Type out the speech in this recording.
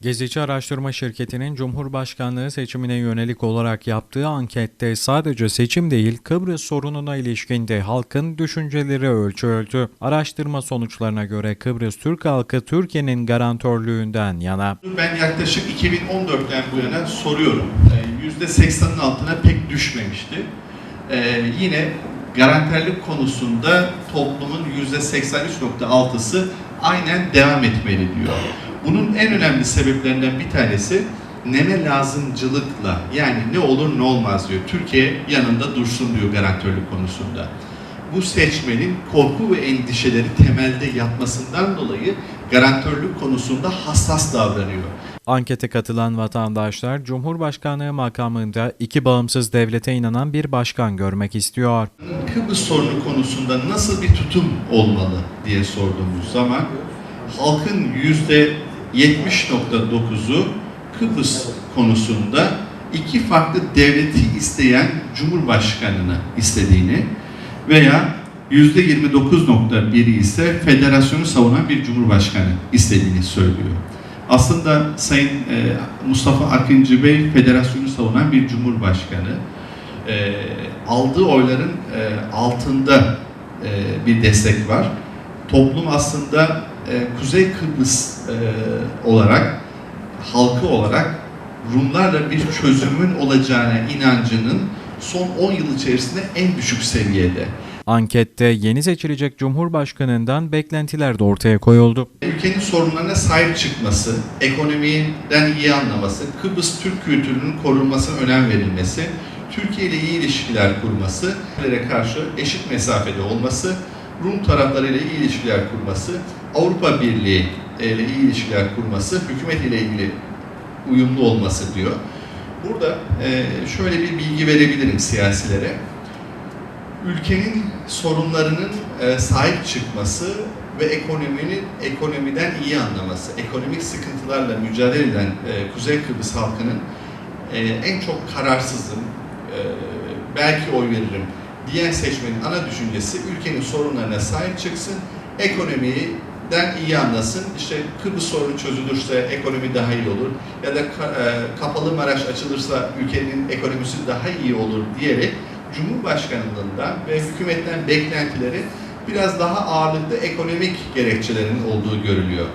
Gezici Araştırma Şirketi'nin Cumhurbaşkanlığı seçimine yönelik olarak yaptığı ankette sadece seçim değil Kıbrıs sorununa ilişkin de halkın düşünceleri ölçüldü. Araştırma sonuçlarına göre Kıbrıs Türk halkı Türkiye'nin garantörlüğünden yana. Ben yaklaşık 2014'ten bu yana soruyorum. Ee, %80'in altına pek düşmemişti. Ee, yine garanterlik konusunda toplumun %83.6'sı aynen devam etmeli diyor. Bunun en önemli sebeplerinden bir tanesi neme lazımcılıkla yani ne olur ne olmaz diyor. Türkiye yanında dursun diyor garantörlük konusunda. Bu seçmenin korku ve endişeleri temelde yatmasından dolayı garantörlük konusunda hassas davranıyor. Ankete katılan vatandaşlar Cumhurbaşkanlığı makamında iki bağımsız devlete inanan bir başkan görmek istiyor. Kıbrıs sorunu konusunda nasıl bir tutum olmalı diye sorduğumuz zaman halkın yüzde 70.9'u Kıbrıs konusunda iki farklı devleti isteyen Cumhurbaşkanını istediğini veya yüzde 29.1'i ise federasyonu savunan bir Cumhurbaşkanı istediğini söylüyor. Aslında Sayın e, Mustafa Akıncı Bey federasyonu savunan bir Cumhurbaşkanı e, aldığı oyların e, altında bir destek var. Toplum aslında e, Kuzey Kıbrıs e, olarak, halkı olarak Rumlarla bir çözümün olacağına inancının son 10 yıl içerisinde en düşük seviyede. Ankette yeni seçilecek Cumhurbaşkanından beklentiler de ortaya koyuldu. Ülkenin sorunlarına sahip çıkması, ekonomiden iyi anlaması, Kıbrıs Türk kültürünün korunmasına önem verilmesi, Türkiye ile iyi ilişkiler kurması, karşı eşit mesafede olması, Rum taraflarıyla iyi ilişkiler kurması, Avrupa Birliği ile iyi ilişkiler kurması, hükümet ile ilgili uyumlu olması diyor. Burada e, şöyle bir bilgi verebilirim siyasilere. Ülkenin sorunlarının e, sahip çıkması ve ekonominin ekonomiden iyi anlaması, ekonomik sıkıntılarla mücadele eden e, Kuzey Kıbrıs halkının e, en çok kararsızım, e, belki oy veririm diyen seçmenin ana düşüncesi ülkenin sorunlarına sahip çıksın, ekonomiden iyi anlasın. İşte Kıbrıs sorunu çözülürse ekonomi daha iyi olur ya da e, kapalı Maraş açılırsa ülkenin ekonomisi daha iyi olur diyerek Cumhurbaşkanlığından ve hükümetten beklentileri biraz daha ağırlıklı ekonomik gerekçelerin olduğu görülüyor.